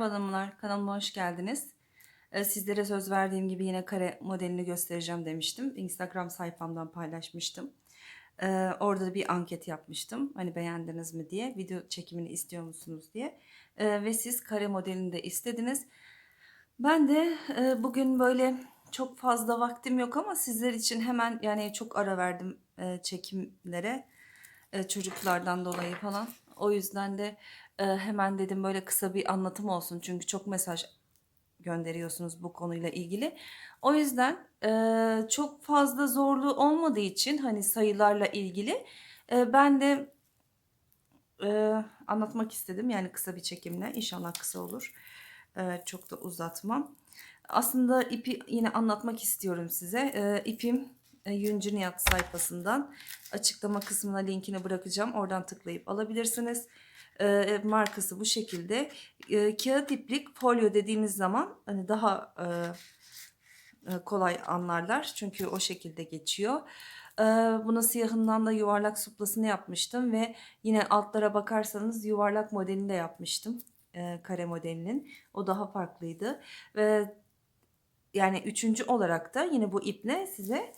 Merhaba hanımlar, kanalıma hoş geldiniz. Ee, Sizlere söz verdiğim gibi yine kare modelini göstereceğim demiştim. Instagram sayfamdan paylaşmıştım. Ee, Orada da bir anket yapmıştım. Hani beğendiniz mi diye, video çekimini istiyor musunuz diye. Ee, Ve siz kare modelini de istediniz. Ben de e, bugün böyle çok fazla vaktim yok ama sizler için hemen yani çok ara verdim e, çekimlere e, çocuklardan dolayı falan. O yüzden de e, hemen dedim böyle kısa bir anlatım olsun çünkü çok mesaj gönderiyorsunuz bu konuyla ilgili. O yüzden e, çok fazla zorluğu olmadığı için hani sayılarla ilgili e, ben de e, anlatmak istedim yani kısa bir çekimle inşallah kısa olur. E, çok da uzatmam. Aslında ipi yine anlatmak istiyorum size. E, ipim e, Yüncü Nihat sayfasından açıklama kısmına linkini bırakacağım. Oradan tıklayıp alabilirsiniz. E, markası bu şekilde. E, kağıt iplik folyo dediğimiz zaman hani daha e, e, kolay anlarlar. Çünkü o şekilde geçiyor. E, buna siyahından da yuvarlak suplasını yapmıştım ve yine altlara bakarsanız yuvarlak modelini de yapmıştım. E, kare modelinin. O daha farklıydı. Ve yani üçüncü olarak da yine bu iple size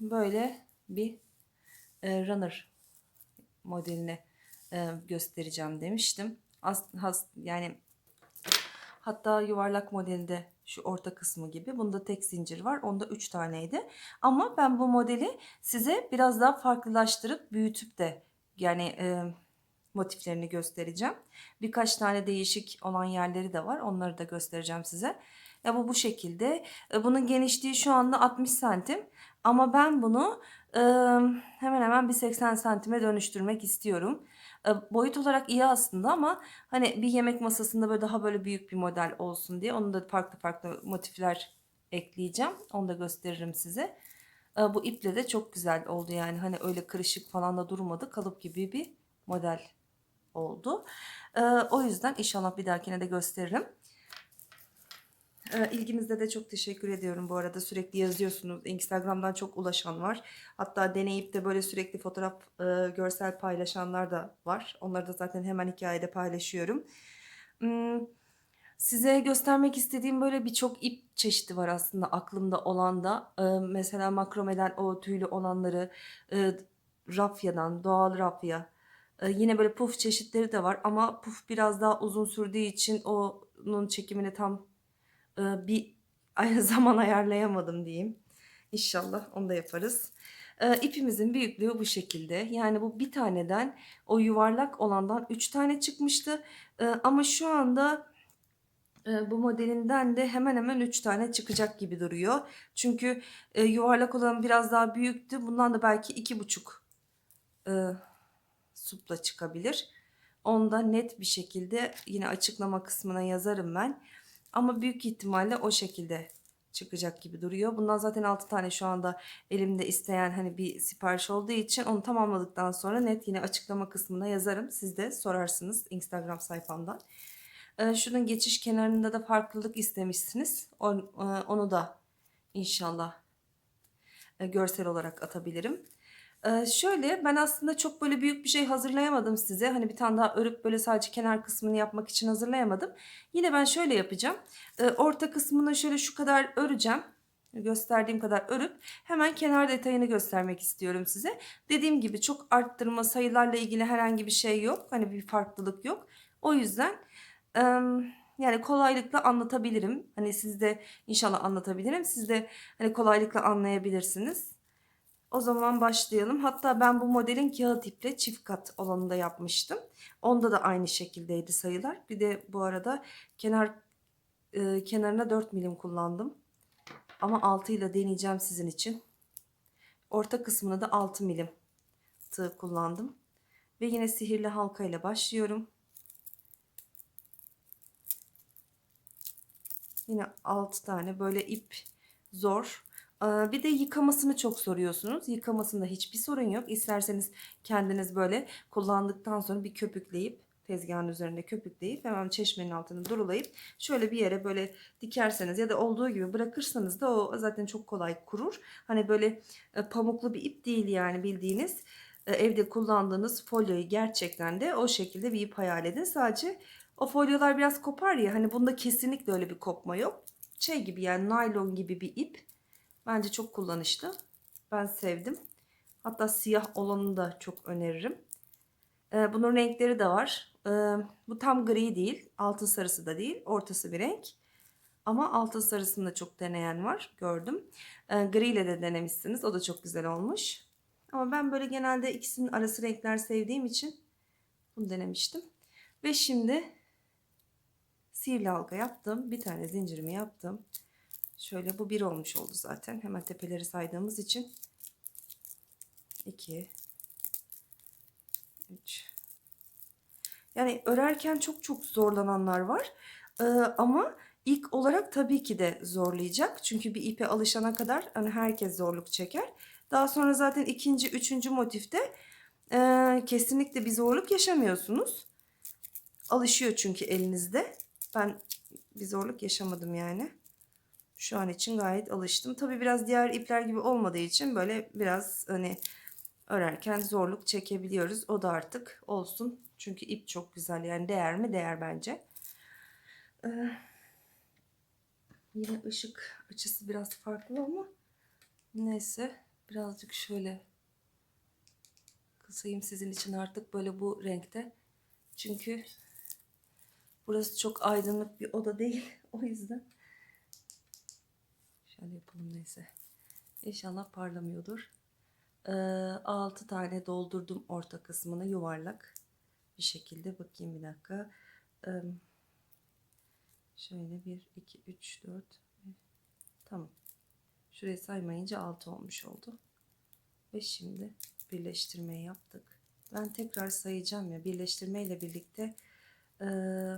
böyle bir e, runner modelini e, göstereceğim demiştim. As, has, yani hatta yuvarlak modelinde şu orta kısmı gibi. Bunda tek zincir var. Onda 3 taneydi. Ama ben bu modeli size biraz daha farklılaştırıp büyütüp de yani e, motiflerini göstereceğim. Birkaç tane değişik olan yerleri de var. Onları da göstereceğim size. Ya bu bu şekilde. E, Bunun genişliği şu anda 60 santim. Ama ben bunu e, hemen hemen bir 80 santime dönüştürmek istiyorum. Boyut olarak iyi aslında ama hani bir yemek masasında böyle daha böyle büyük bir model olsun diye onu da farklı farklı motifler ekleyeceğim. Onu da gösteririm size. Bu iple de çok güzel oldu yani hani öyle kırışık falan da durmadı. Kalıp gibi bir model oldu. O yüzden inşallah bir dahakine de gösteririm. E, ilginizde de çok teşekkür ediyorum bu arada. Sürekli yazıyorsunuz. Instagram'dan çok ulaşan var. Hatta deneyip de böyle sürekli fotoğraf, e, görsel paylaşanlar da var. Onları da zaten hemen hikayede paylaşıyorum. Hmm, Size göstermek istediğim böyle birçok ip çeşidi var aslında aklımda olan da. E, mesela makromeden o tüylü olanları, e, rafyadan, doğal rafya. E, yine böyle puf çeşitleri de var ama puf biraz daha uzun sürdüğü için onun çekimini tam bir ay- zaman ayarlayamadım diyeyim. İnşallah onu da yaparız. E, ipimizin büyüklüğü bu şekilde. Yani bu bir taneden o yuvarlak olandan 3 tane çıkmıştı. E, ama şu anda e, bu modelinden de hemen hemen 3 tane çıkacak gibi duruyor. Çünkü e, yuvarlak olan biraz daha büyüktü. Bundan da belki 2,5 e, supla çıkabilir. Onu da net bir şekilde yine açıklama kısmına yazarım ben. Ama büyük ihtimalle o şekilde çıkacak gibi duruyor. Bundan zaten 6 tane şu anda elimde isteyen hani bir sipariş olduğu için onu tamamladıktan sonra net yine açıklama kısmına yazarım. Siz de sorarsınız Instagram sayfamdan. Ee, şunun geçiş kenarında da farklılık istemişsiniz. E, Onu da inşallah e, görsel olarak atabilirim. Ee, şöyle ben aslında çok böyle büyük bir şey hazırlayamadım size. Hani bir tane daha örüp böyle sadece kenar kısmını yapmak için hazırlayamadım. Yine ben şöyle yapacağım. Ee, orta kısmını şöyle şu kadar öreceğim. Gösterdiğim kadar örüp hemen kenar detayını göstermek istiyorum size. Dediğim gibi çok arttırma sayılarla ilgili herhangi bir şey yok. Hani bir farklılık yok. O yüzden em, yani kolaylıkla anlatabilirim. Hani siz de inşallah anlatabilirim. Siz de hani kolaylıkla anlayabilirsiniz. O zaman başlayalım. Hatta ben bu modelin kağıt iple çift kat olanını da yapmıştım. Onda da aynı şekildeydi sayılar. Bir de bu arada kenar e, kenarına 4 milim kullandım. Ama 6 ile deneyeceğim sizin için. Orta kısmına da 6 milim tığ kullandım. Ve yine sihirli halka ile başlıyorum. Yine 6 tane böyle ip zor. Bir de yıkamasını çok soruyorsunuz. Yıkamasında hiçbir sorun yok. İsterseniz kendiniz böyle kullandıktan sonra bir köpükleyip tezgahın üzerinde köpükleyip hemen çeşmenin altını durulayıp şöyle bir yere böyle dikerseniz ya da olduğu gibi bırakırsanız da o zaten çok kolay kurur. Hani böyle e, pamuklu bir ip değil yani bildiğiniz e, evde kullandığınız folyoyu gerçekten de o şekilde bir ip hayal edin. Sadece O folyolar biraz kopar ya hani bunda kesinlikle öyle bir kopma yok. Şey gibi yani naylon gibi bir ip. Bence çok kullanışlı. Ben sevdim. Hatta siyah olanı da çok öneririm. Ee, bunun renkleri de var. Ee, bu tam gri değil. Altın sarısı da değil. Ortası bir renk. Ama altın sarısını da çok deneyen var. Gördüm. Ee, gri ile de denemişsiniz. O da çok güzel olmuş. Ama ben böyle genelde ikisinin arası renkler sevdiğim için bunu denemiştim. Ve şimdi sihirli halka yaptım. Bir tane zincirimi yaptım. Şöyle bu bir olmuş oldu zaten. Hemen tepeleri saydığımız için. 2 3 Yani örerken çok çok zorlananlar var. Ee, ama ilk olarak tabii ki de zorlayacak. Çünkü bir ipe alışana kadar hani herkes zorluk çeker. Daha sonra zaten ikinci, üçüncü motifte e, kesinlikle bir zorluk yaşamıyorsunuz. Alışıyor çünkü elinizde. Ben bir zorluk yaşamadım yani. Şu an için gayet alıştım. Tabii biraz diğer ipler gibi olmadığı için böyle biraz hani örerken zorluk çekebiliyoruz. O da artık olsun. Çünkü ip çok güzel. Yani değer mi? Değer bence. Ee, yine ışık açısı biraz farklı ama neyse birazcık şöyle kısayım sizin için artık böyle bu renkte. Çünkü burası çok aydınlık bir oda değil. O yüzden şöyle yapalım neyse. İnşallah parlamıyordur. Ee, 6 tane doldurdum orta kısmını yuvarlak bir şekilde. Bakayım bir dakika. Ee, şöyle 1, 2, 3, 4. Tamam. Şurayı saymayınca 6 olmuş oldu. Ve şimdi birleştirmeyi yaptık. Ben tekrar sayacağım ya. Birleştirme ile birlikte ee,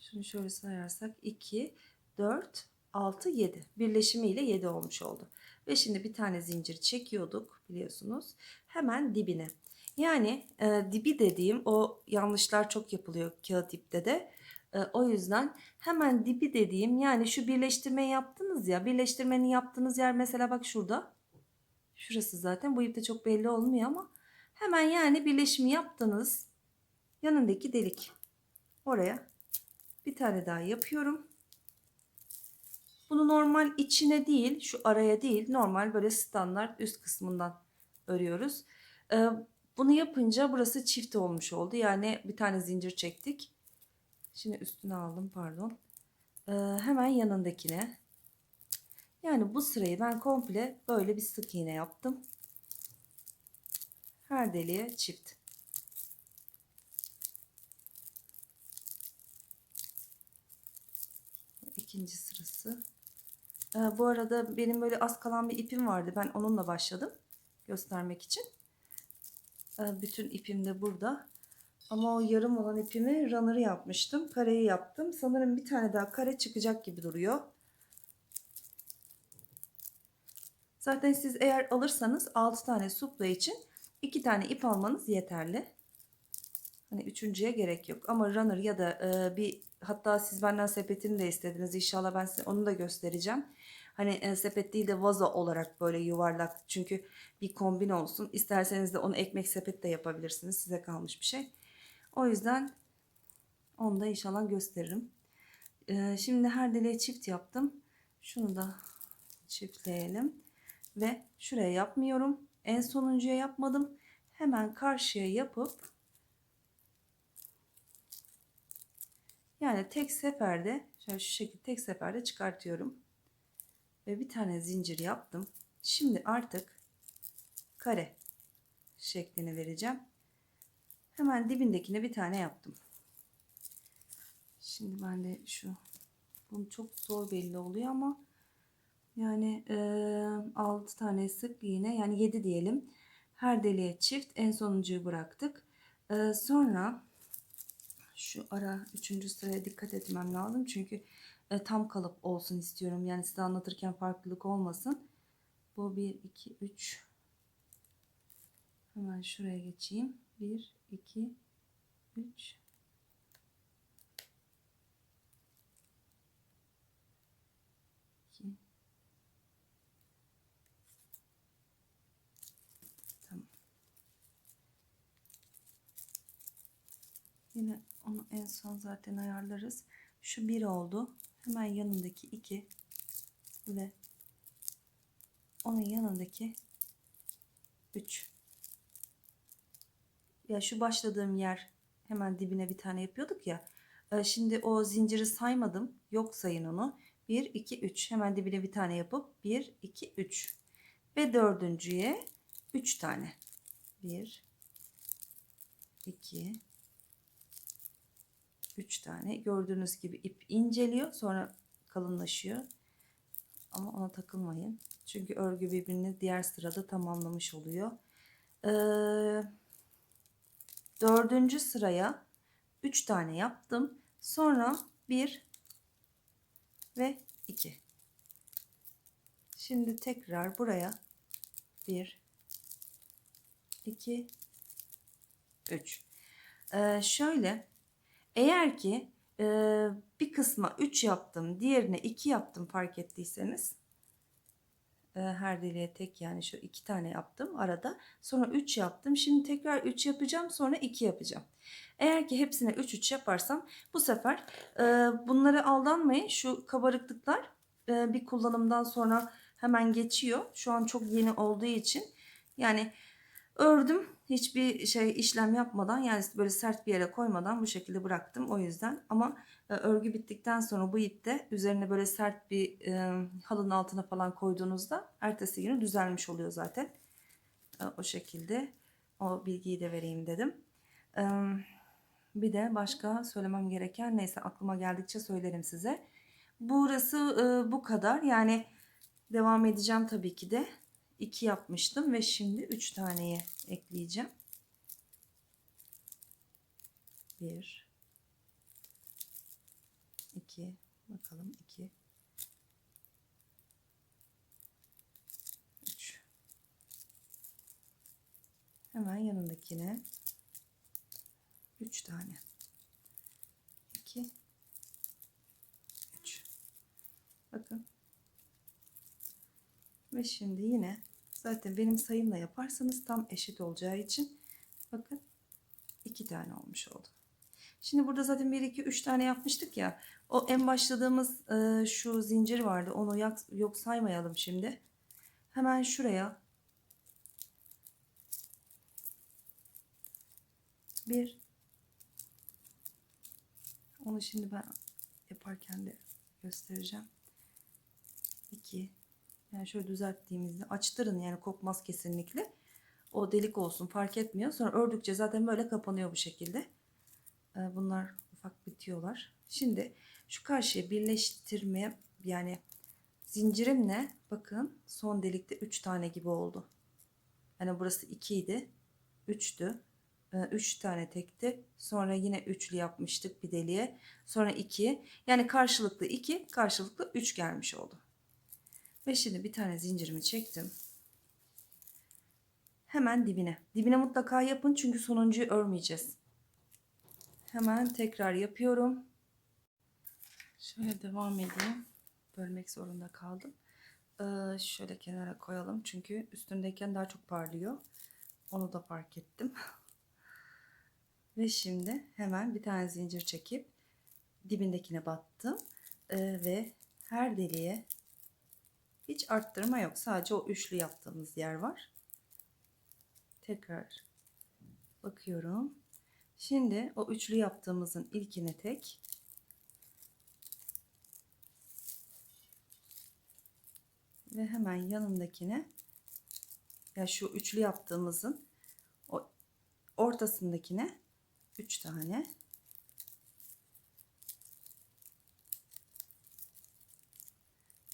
şunu şöyle sayarsak 2, 4, 6, 7. Birleşimiyle 7 olmuş oldu. Ve şimdi bir tane zincir çekiyorduk biliyorsunuz. Hemen dibine. Yani e, dibi dediğim o yanlışlar çok yapılıyor kağıt ipte de. E, o yüzden hemen dibi dediğim yani şu birleştirmeyi yaptınız ya. Birleştirmenin yaptığınız yer mesela bak şurada. Şurası zaten bu ipte çok belli olmuyor ama hemen yani birleşimi yaptınız. Yanındaki delik. Oraya bir tane daha yapıyorum. Bunu normal içine değil, şu araya değil, normal böyle standart üst kısmından örüyoruz. Ee, bunu yapınca burası çift olmuş oldu. Yani bir tane zincir çektik. Şimdi üstüne aldım pardon. Ee, hemen yanındakine. Yani bu sırayı ben komple böyle bir sık iğne yaptım. Her deliğe çift. İkinci sırası. Ee, bu arada benim böyle az kalan bir ipim vardı. Ben onunla başladım göstermek için. Ee, bütün ipim de burada. Ama o yarım olan ipimi runner'ı yapmıştım. Kareyi yaptım. Sanırım bir tane daha kare çıkacak gibi duruyor. Zaten siz eğer alırsanız 6 tane supla için 2 tane ip almanız yeterli. Hani üçüncüye gerek yok. Ama runner ya da e, bir hatta siz benden sepetini de istediniz. İnşallah ben size onu da göstereceğim. Hani e, sepet değil de vazo olarak böyle yuvarlak. Çünkü bir kombin olsun. İsterseniz de onu ekmek sepet de yapabilirsiniz. Size kalmış bir şey. O yüzden onu da inşallah gösteririm. E, şimdi her deliğe çift yaptım. Şunu da çiftleyelim. Ve şuraya yapmıyorum. En sonuncuya yapmadım. Hemen karşıya yapıp yani tek seferde şöyle şu şekilde tek seferde çıkartıyorum. Ve bir tane zincir yaptım. Şimdi artık kare şeklini vereceğim. Hemen dibindekine bir tane yaptım. Şimdi ben de şu bunu çok zor belli oluyor ama yani e, 6 tane sık iğne yani 7 diyelim. Her deliğe çift en sonuncuyu bıraktık. E, sonra şu ara 3. sıraya dikkat etmem lazım. Çünkü e, tam kalıp olsun istiyorum. Yani size anlatırken farklılık olmasın. Bu 1, 2, 3. Hemen şuraya geçeyim. 1, 2, 3. Yine onu en son zaten ayarlarız. Şu bir oldu. Hemen yanındaki iki ve onun yanındaki 3. Ya şu başladığım yer hemen dibine bir tane yapıyorduk ya. Ee, Şimdi o zinciri saymadım. Yok sayın onu. 1, 2, 3. Hemen dibine bir tane yapıp 1, 2, 3. Ve dördüncüye 3 tane. 1, 2, 3 tane. Gördüğünüz gibi ip inceliyor. Sonra kalınlaşıyor. Ama ona takılmayın. Çünkü örgü birbirini diğer sırada tamamlamış oluyor. Ee, dördüncü sıraya 3 tane yaptım. Sonra 1 ve 2. Şimdi tekrar buraya 1 2 3. Ee, şöyle eğer ki e, bir kısma 3 yaptım, diğerine 2 yaptım fark ettiyseniz e, her deliğe tek yani şu iki tane yaptım arada. Sonra 3 yaptım. Şimdi tekrar 3 yapacağım sonra 2 yapacağım. Eğer ki hepsine 3 3 yaparsam bu sefer e, bunları aldanmayın. Şu kabarıklıklar e, bir kullanımdan sonra hemen geçiyor. Şu an çok yeni olduğu için yani ördüm hiçbir şey işlem yapmadan yani böyle sert bir yere koymadan bu şekilde bıraktım o yüzden. Ama e, örgü bittikten sonra bu ipte üzerine böyle sert bir e, halının altına falan koyduğunuzda ertesi günü düzelmiş oluyor zaten. E, o şekilde o bilgiyi de vereyim dedim. E, bir de başka söylemem gereken neyse aklıma geldikçe söylerim size. Burası e, bu kadar. Yani devam edeceğim tabii ki de 2 yapmıştım ve şimdi 3 taneye ekleyeceğim. 1 2 bakalım 2 3 Hemen yanındakine 3 tane. 2 3 Bakın. Ve şimdi yine zaten benim sayımla yaparsanız tam eşit olacağı için bakın iki tane olmuş oldu. Şimdi burada zaten 1 2 3 tane yapmıştık ya. O en başladığımız e, şu zincir vardı. Onu yak, yok saymayalım şimdi. Hemen şuraya bir onu şimdi ben yaparken de göstereceğim. 2 yani şöyle düzelttiğimizde açtırın yani kopmaz kesinlikle. O delik olsun fark etmiyor. Sonra ördükçe zaten böyle kapanıyor bu şekilde. Ee, Bunlar ufak bitiyorlar. Şimdi şu karşıya birleştirmeye yani zincirimle bakın son delikte 3 tane gibi oldu. Yani burası 2 idi. 3'tü. 3 tane tekti. Sonra yine üçlü yapmıştık bir deliğe. Sonra 2. Yani karşılıklı 2, karşılıklı 3 gelmiş oldu. Ve şimdi bir tane zincirimi çektim. Hemen dibine. Dibine mutlaka yapın çünkü sonuncuyu örmeyeceğiz. Hemen tekrar yapıyorum. Şöyle devam edeyim. Bölmek zorunda kaldım. Ee, şöyle kenara koyalım çünkü üstündeyken daha çok parlıyor. Onu da fark ettim. Ve şimdi hemen bir tane zincir çekip dibindekine battım. Ee, ve her deliğe hiç arttırma yok. Sadece o üçlü yaptığımız yer var. Tekrar bakıyorum. Şimdi o üçlü yaptığımızın ilkine tek. Ve hemen yanındakine ya şu üçlü yaptığımızın o ortasındakine üç tane.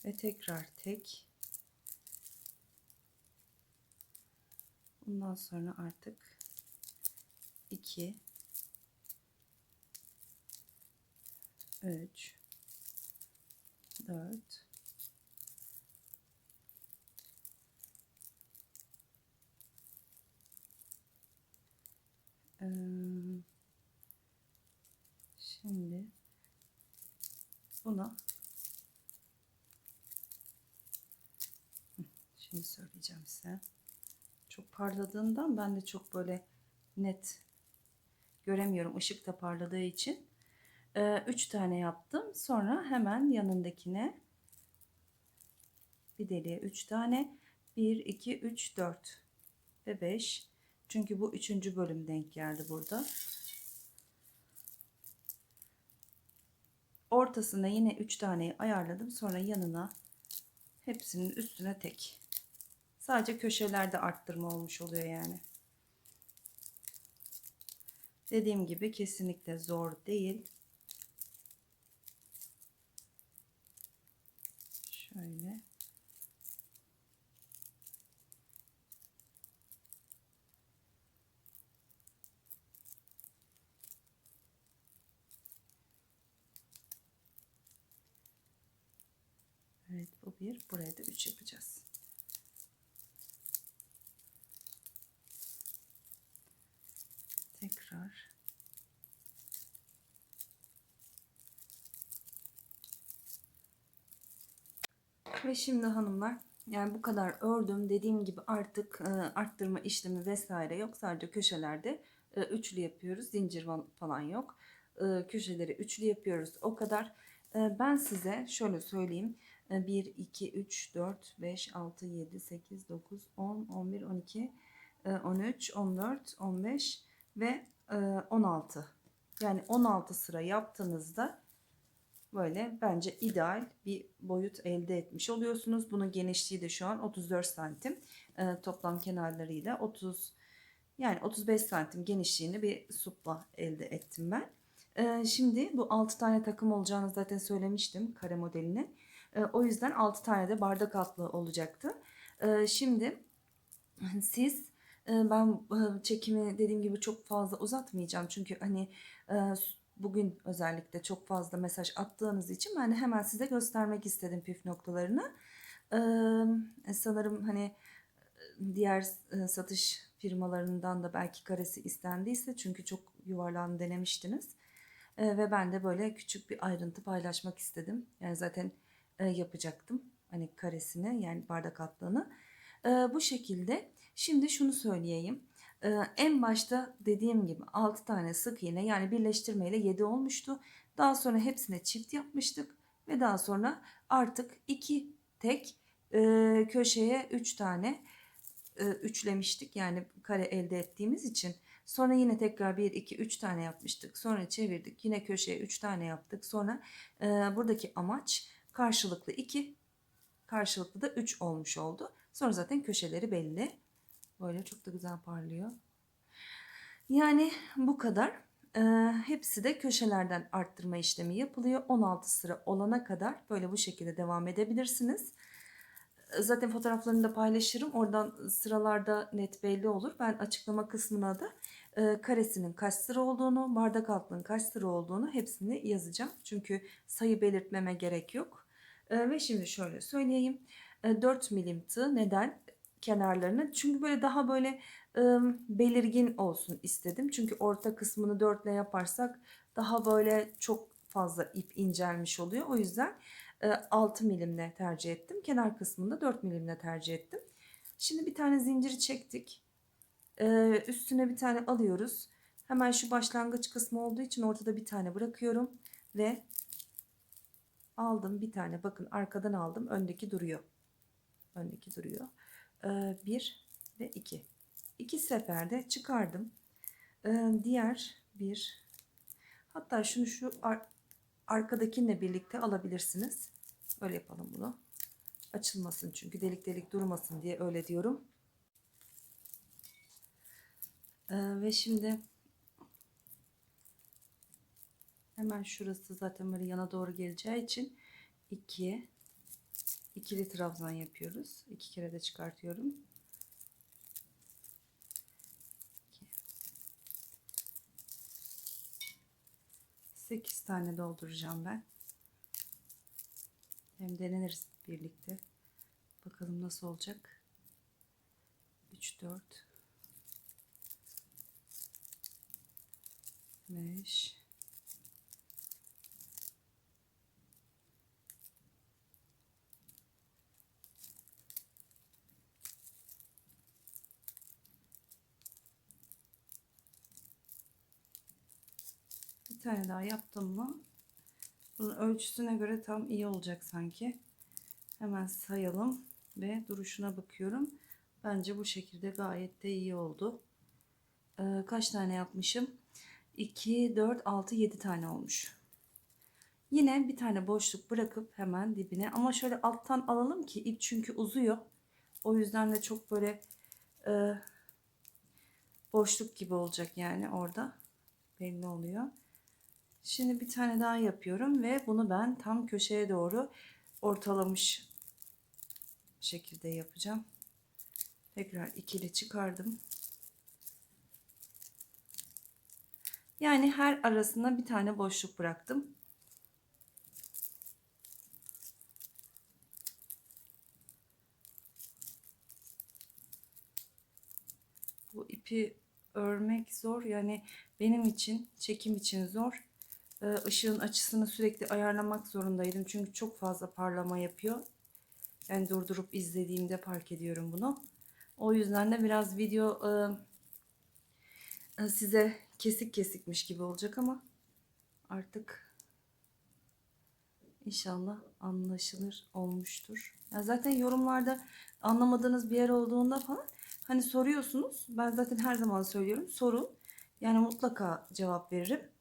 Ve tekrar tek. Bundan sonra artık 2 3 4 Şimdi buna Şimdi söyleyeceğim size. Çok parladığından ben de çok böyle net göremiyorum ışık da parladığı için. 3 tane yaptım. Sonra hemen yanındakine bir deliğe 3 tane 1 2 3 4 ve 5 çünkü bu üçüncü bölüm denk geldi burada ortasına yine 3 taneyi ayarladım sonra yanına hepsinin üstüne tek sadece köşelerde arttırma olmuş oluyor yani dediğim gibi kesinlikle zor değil şöyle Evet bu bir. Buraya da 3 yapacağız. Tekrar. Ve şimdi hanımlar yani bu kadar ördüm. Dediğim gibi artık e, arttırma işlemi vesaire yok. Sadece köşelerde e, üçlü yapıyoruz. Zincir falan yok. E, köşeleri üçlü yapıyoruz. O kadar. E, ben size şöyle söyleyeyim. 1, 2, 3, 4, 5, 6, 7, 8, 9, 10, 11, 12, 13, 14, 15 ve 16. E, yani 16 sıra yaptığınızda böyle bence ideal bir boyut elde etmiş oluyorsunuz. Bunun genişliği de şu an 34 santim. E, toplam kenarlarıyla 30 yani 35 santim genişliğini bir supla elde ettim ben. E, şimdi bu 6 tane takım olacağını zaten söylemiştim kare modelini. O yüzden 6 tane de bardak altlı olacaktı. Şimdi siz ben çekimi dediğim gibi çok fazla uzatmayacağım. Çünkü hani bugün özellikle çok fazla mesaj attığınız için ben de hemen size göstermek istedim püf noktalarını. Sanırım hani diğer satış firmalarından da belki karesi istendiyse çünkü çok yuvarlağını denemiştiniz. Ve ben de böyle küçük bir ayrıntı paylaşmak istedim. Yani zaten e, yapacaktım. Hani karesini yani bardak atlığını. E, bu şekilde şimdi şunu söyleyeyim. E, en başta dediğim gibi 6 tane sık iğne yani birleştirmeyle 7 olmuştu. Daha sonra hepsine çift yapmıştık. Ve daha sonra artık 2 tek e, köşeye 3 tane e, üçlemiştik. Yani kare elde ettiğimiz için. Sonra yine tekrar 1, 2, 3 tane yapmıştık. Sonra çevirdik. Yine köşeye 3 tane yaptık. Sonra e, buradaki amaç karşılıklı 2 karşılıklı da 3 olmuş oldu. Sonra zaten köşeleri belli. Böyle çok da güzel parlıyor. Yani bu kadar. Ee, hepsi de köşelerden arttırma işlemi yapılıyor. 16 sıra olana kadar böyle bu şekilde devam edebilirsiniz. Zaten fotoğraflarını da paylaşırım. Oradan sıralarda net belli olur. Ben açıklama kısmına da e, karesinin kaç sıra olduğunu, bardak altlığının kaç sıra olduğunu hepsini yazacağım. Çünkü sayı belirtmeme gerek yok. E, ve şimdi şöyle söyleyeyim. E, 4 milim tığ neden? Kenarlarını. Çünkü böyle daha böyle belirgin olsun istedim. Çünkü orta kısmını 4 ile yaparsak daha böyle çok fazla ip incelmiş oluyor. O yüzden e, 6 milimle tercih ettim. Kenar kısmında 4 milimle tercih ettim. Şimdi bir tane zinciri çektik. Üstüne bir tane alıyoruz. Hemen şu başlangıç kısmı olduğu için ortada bir tane bırakıyorum. Ve aldım bir tane bakın arkadan aldım öndeki duruyor öndeki duruyor ee, bir ve iki. İki seferde çıkardım. Ee, diğer bir. Hatta şunu şu ar arkadakinle birlikte alabilirsiniz. Öyle yapalım bunu. Açılmasın çünkü delik delik durmasın diye öyle diyorum. Ee, ve şimdi Hemen şurası zaten böyle yana doğru geleceği için 2 ikili trabzan yapıyoruz. İki kere de çıkartıyorum. 8 tane dolduracağım ben. Hem deneniriz birlikte. Bakalım nasıl olacak. 3 4 5 tane daha yaptım mı? Bunun ölçüsüne göre tam iyi olacak sanki. Hemen sayalım ve duruşuna bakıyorum. Bence bu şekilde gayet de iyi oldu. Ee, kaç tane yapmışım? 2, 4, 6, 7 tane olmuş. Yine bir tane boşluk bırakıp hemen dibine ama şöyle alttan alalım ki ip çünkü uzuyor. O yüzden de çok böyle e, boşluk gibi olacak yani orada belli oluyor. Şimdi bir tane daha yapıyorum ve bunu ben tam köşeye doğru ortalamış şekilde yapacağım. Tekrar ikili çıkardım. Yani her arasında bir tane boşluk bıraktım. Bu ipi örmek zor. Yani benim için, çekim için zor. Ee, ışığın açısını sürekli ayarlamak zorundaydım. Çünkü çok fazla parlama yapıyor. Yani durdurup izlediğimde fark ediyorum bunu. O yüzden de biraz video e, size kesik kesikmiş gibi olacak ama artık inşallah anlaşılır olmuştur. Ya zaten yorumlarda anlamadığınız bir yer olduğunda falan hani soruyorsunuz. Ben zaten her zaman söylüyorum. Sorun. Yani mutlaka cevap veririm.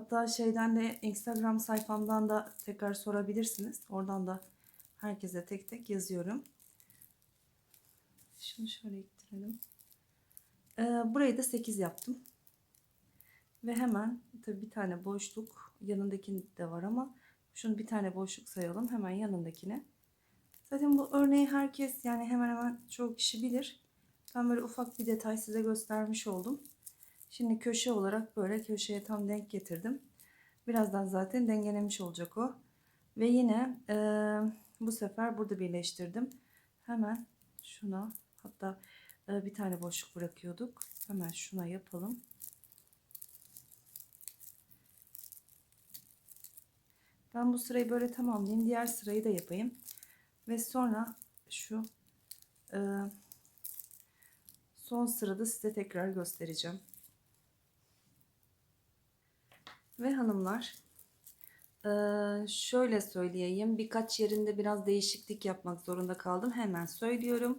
Hatta şeyden de Instagram sayfamdan da tekrar sorabilirsiniz. Oradan da herkese tek tek yazıyorum. Şunu şöyle ittirelim. Ee, burayı da 8 yaptım. Ve hemen tabii bir tane boşluk yanındaki de var ama şunu bir tane boşluk sayalım hemen yanındakine. Zaten bu örneği herkes yani hemen hemen çoğu kişi bilir. Ben böyle ufak bir detay size göstermiş oldum. Şimdi köşe olarak böyle köşeye tam denk getirdim. Birazdan zaten dengelemiş olacak o. Ve yine e, bu sefer burada birleştirdim. Hemen şuna hatta e, bir tane boşluk bırakıyorduk. Hemen şuna yapalım. Ben bu sırayı böyle tamamlayayım. Diğer sırayı da yapayım. Ve sonra şu e, son sırada size tekrar göstereceğim. Ve hanımlar şöyle söyleyeyim birkaç yerinde biraz değişiklik yapmak zorunda kaldım. Hemen söylüyorum.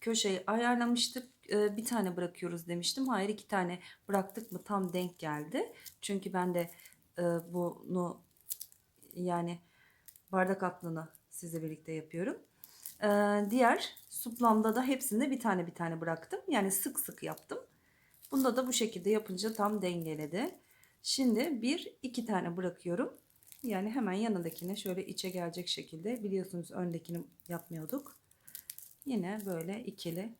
Köşeyi ayarlamıştık. Bir tane bırakıyoruz demiştim. Hayır iki tane bıraktık mı tam denk geldi. Çünkü ben de bunu yani bardak atlını sizle birlikte yapıyorum. Diğer suplamda da hepsinde bir tane bir tane bıraktım. Yani sık sık yaptım. Bunda da bu şekilde yapınca tam dengeledi Şimdi bir iki tane bırakıyorum. Yani hemen yanındakine şöyle içe gelecek şekilde. Biliyorsunuz öndekini yapmıyorduk. Yine böyle ikili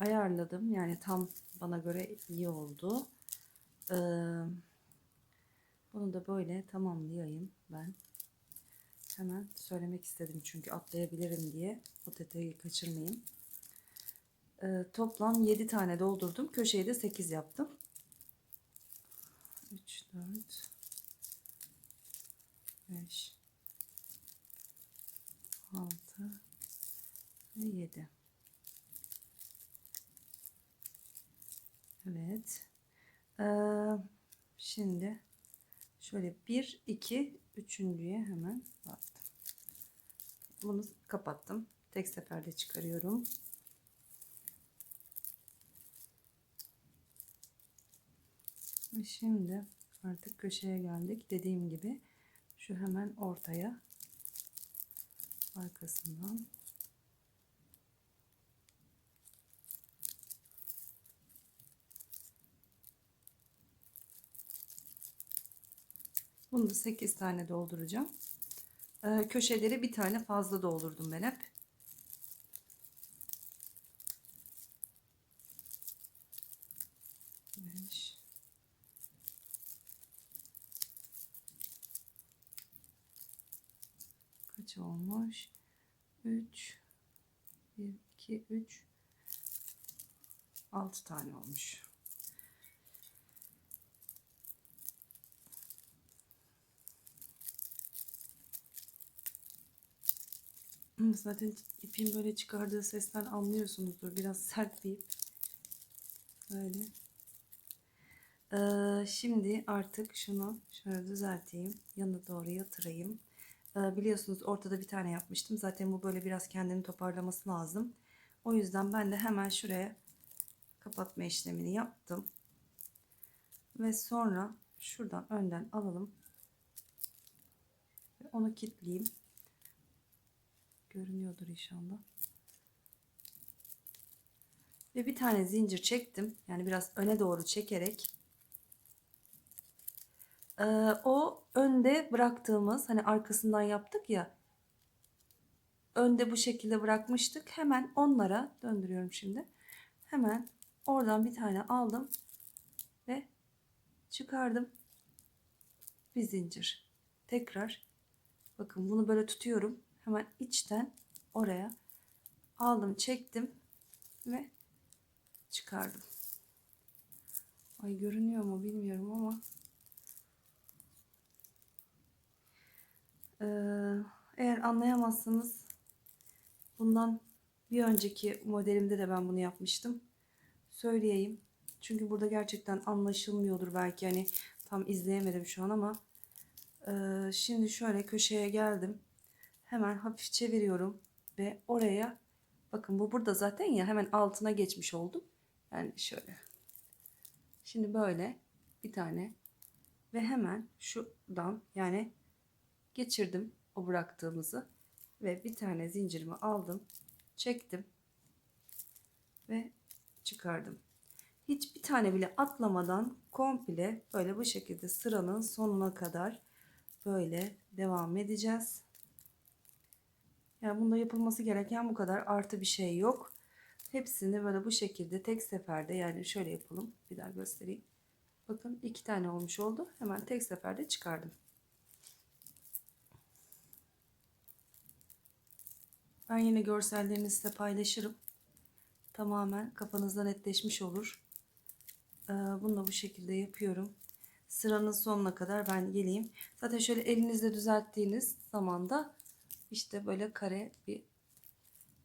ayarladım. Yani tam bana göre iyi oldu. Ee, bunu da böyle tamamlayayım ben. Hemen söylemek istedim çünkü atlayabilirim diye. O detayı kaçırmayayım. Ee, toplam 7 tane doldurdum. Köşeyi de 8 yaptım. 3, 4, 5, 6 ve 7. Evet. Ee, şimdi şöyle 1, 2, üçüncüye hemen battım. Bunu kapattım. Tek seferde çıkarıyorum. Şimdi artık köşeye geldik. Dediğim gibi şu hemen ortaya arkasından Bunu da 8 tane dolduracağım. Ee, köşeleri bir tane fazla doldurdum ben hep. Kaç olmuş? 3 1 2 3 6 tane olmuş. Zaten ipin böyle çıkardığı sesten anlıyorsunuzdur. Biraz sert bir ip. Böyle. Ee, şimdi artık şunu şöyle düzelteyim. Yanına doğru yatırayım. Biliyorsunuz ortada bir tane yapmıştım. Zaten bu böyle biraz kendini toparlaması lazım. O yüzden ben de hemen şuraya kapatma işlemini yaptım. Ve sonra şuradan önden alalım. Ve onu kilitleyeyim. Görünüyordur inşallah. Ve bir tane zincir çektim. Yani biraz öne doğru çekerek. Ee, o önde bıraktığımız hani arkasından yaptık ya. Önde bu şekilde bırakmıştık. Hemen onlara döndürüyorum şimdi. Hemen oradan bir tane aldım ve çıkardım. Bir zincir. Tekrar bakın bunu böyle tutuyorum. Hemen içten oraya aldım, çektim ve çıkardım. Ay görünüyor mu bilmiyorum ama Ee, eğer anlayamazsanız bundan bir önceki modelimde de ben bunu yapmıştım. Söyleyeyim. Çünkü burada gerçekten anlaşılmıyordur belki hani tam izleyemedim şu an ama ee, şimdi şöyle köşeye geldim. Hemen hafif çeviriyorum ve oraya bakın bu burada zaten ya hemen altına geçmiş oldum. Yani şöyle. Şimdi böyle bir tane ve hemen şuradan yani geçirdim o bıraktığımızı ve bir tane zincirimi aldım, çektim ve çıkardım. Hiçbir tane bile atlamadan komple böyle bu şekilde sıranın sonuna kadar böyle devam edeceğiz. Yani bunda yapılması gereken bu kadar artı bir şey yok. Hepsini böyle bu şekilde tek seferde yani şöyle yapalım. Bir daha göstereyim. Bakın iki tane olmuş oldu. Hemen tek seferde çıkardım. Ben yine görsellerini size paylaşırım. Tamamen kafanızda netleşmiş olur. Ee, bunu da bu şekilde yapıyorum. Sıranın sonuna kadar ben geleyim. Zaten şöyle elinizle düzelttiğiniz zaman da işte böyle kare bir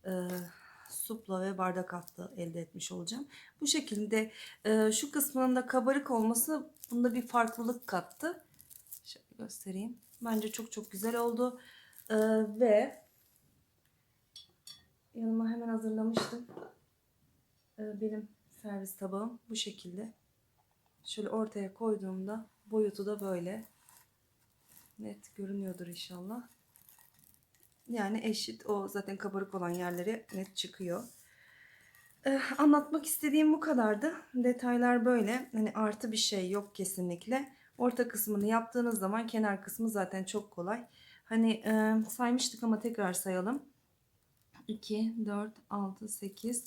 e, supla ve bardak altı elde etmiş olacağım. Bu şekilde e, şu kısmının da kabarık olması bunda bir farklılık kattı. Şöyle göstereyim. Bence çok çok güzel oldu. E, ve yanıma hemen hazırlamıştım. E, benim servis tabağım bu şekilde. Şöyle ortaya koyduğumda boyutu da böyle. Net görünüyordur inşallah. Yani eşit o zaten kabarık olan yerlere net çıkıyor. Ee, anlatmak istediğim bu kadardı. Detaylar böyle. Hani artı bir şey yok kesinlikle. Orta kısmını yaptığınız zaman kenar kısmı zaten çok kolay. Hani e, saymıştık ama tekrar sayalım. 2, 4, 6, 8,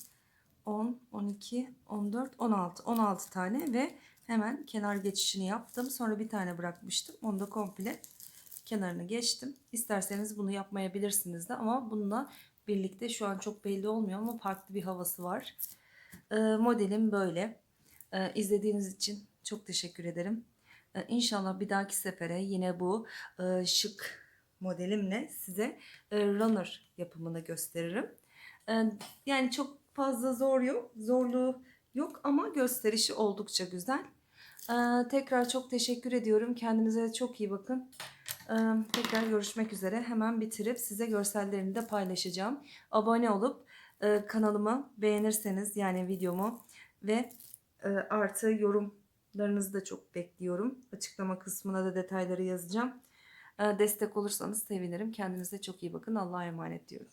10, 12, 14, 16. 16 tane ve hemen kenar geçişini yaptım. Sonra bir tane bırakmıştım. Onu da komple kenarını geçtim. İsterseniz bunu yapmayabilirsiniz de ama bununla birlikte şu an çok belli olmuyor ama farklı bir havası var. Ee, modelim böyle. Ee, izlediğiniz için çok teşekkür ederim. Ee, inşallah bir dahaki sefere yine bu e, şık modelimle size e, runner yapımını gösteririm. Ee, yani çok fazla zor yok, zorluğu yok ama gösterişi oldukça güzel. Ee, tekrar çok teşekkür ediyorum. Kendinize çok iyi bakın. Tekrar görüşmek üzere. Hemen bitirip size görsellerini de paylaşacağım. Abone olup e, kanalımı beğenirseniz yani videomu ve e, artı yorumlarınızı da çok bekliyorum. Açıklama kısmına da detayları yazacağım. E, destek olursanız sevinirim. Kendinize çok iyi bakın. Allah'a emanet diyorum.